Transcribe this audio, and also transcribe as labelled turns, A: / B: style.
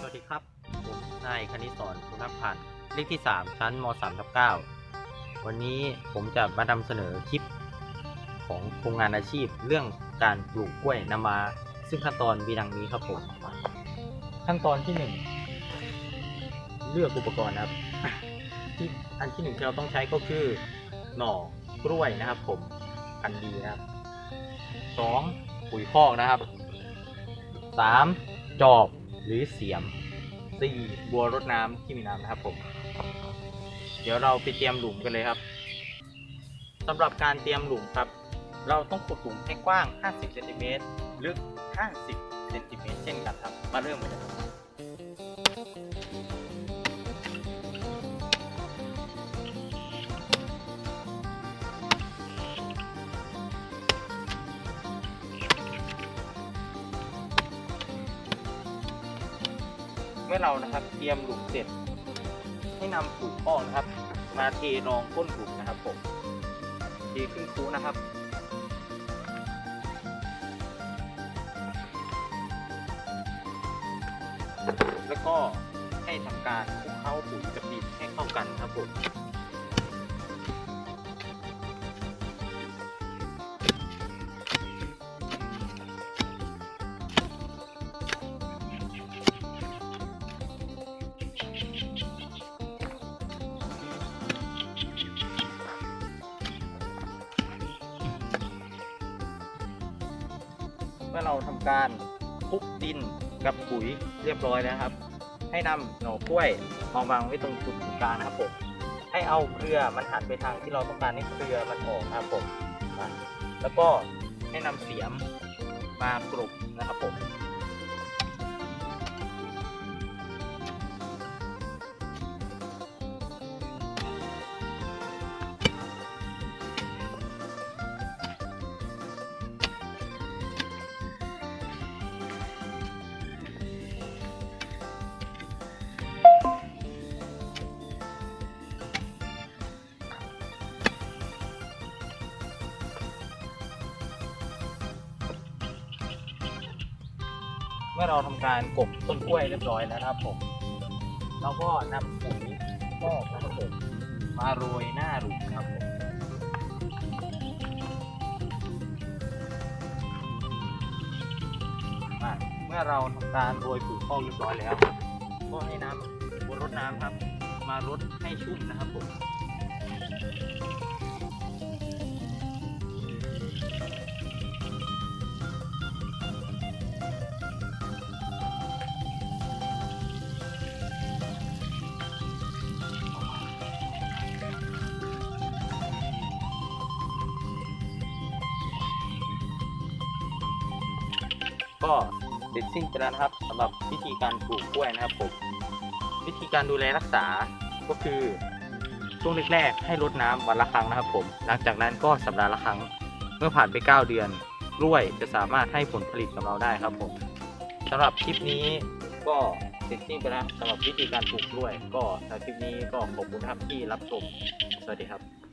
A: สวัสดีครับ ผมนายคณิศรคุณพันธ์เลขที่ 3 ชั้นม3ทับ9วันนี้ผมจะมานำเสนอคลิปของโครงงานอาชีพเรื่องการปลูกกล้วยนำมาซึ่งขั้นตอนมีดังนี้ครับผม ขั้นตอนที่ 1 เลือกอุปกรณ์นะครับ ที่อันที่หนึ่งที่เราต้องใช้ก็คือ หน่อกล้วยนะครับ ผมพันดีนะครับสองปุ๋ยคอกนะครับสามจอบ หรือเสียมสี่บัวรดน้ำที่มีน้ำนะครับผม เดี๋ยวเราไปเตรียมหลุมกันเลยครับสำหรับการเตรียมหลุมครับ เราต้องขุดหลุมให้กว้าง 50เซนติเมตรลึก 50เซนติเมตรเช่นกันครับ มาเริ่มกันเลยครับ เมื่อเรานะครับเตรียมหลุมเสร็จ ให้นำปุ๋ยคอกนะครับ มาเทรองก้นหลุมนะครับผมเทขึ้นคูนะครับแล้วก็ให้ทำการคลุกเคล้าปุ๋ยกับดินให้เข้ากันครับผม มื่อเราทำการคลุกดินกับปุ๋ยเรียบร้อยแล้วครับ ให้นำหน่อกล้วยมาวางไว้ตรงจุดตรงกลางนะครับผมให้เอาเครือมันหันไปทางที่เราต้องการให้เครือมันออกนะครับผมแล้วก็ให้นำเสียมมากรุบนะครับผม มื่อเราทำการกบต้นกล้วยเรียบร้อยแล้วนะครับผมเราก็นำปุ๋ยคอกนะครับผมมาโรยหน้าหลุมนะครับผมเมื่อเราทำการโรยปุ๋ยคอกเรียบร้อยแล้ว ก็ให้น้ำบนรดน้ำครับ มารดให้ชุ่มนะครับผม ก็เสร็จสิ้นไปแล้วนะครับสำหรับวิธีการปลูกกล้วยนะครับผมวิธีการดูแลรักษาก็คือช่วงแรกๆให้รดน้ำวันละครั้งนะครับ ผม หลังจากนั้นก็สัปดาห์ละครั้ง เมื่อผ่านไป 9 เดือนกล้วยจะสามารถให้ผลผลิตกับเราได้ครับผมสำหรับคลิปนี้ก็เสร็จสิ้นไปแล้วสำหรับวิธีการปลูกกล้วย ก็สำหรับคลิปนี้ก็ขอบคุณครับที่รับชมสวัสดีครับ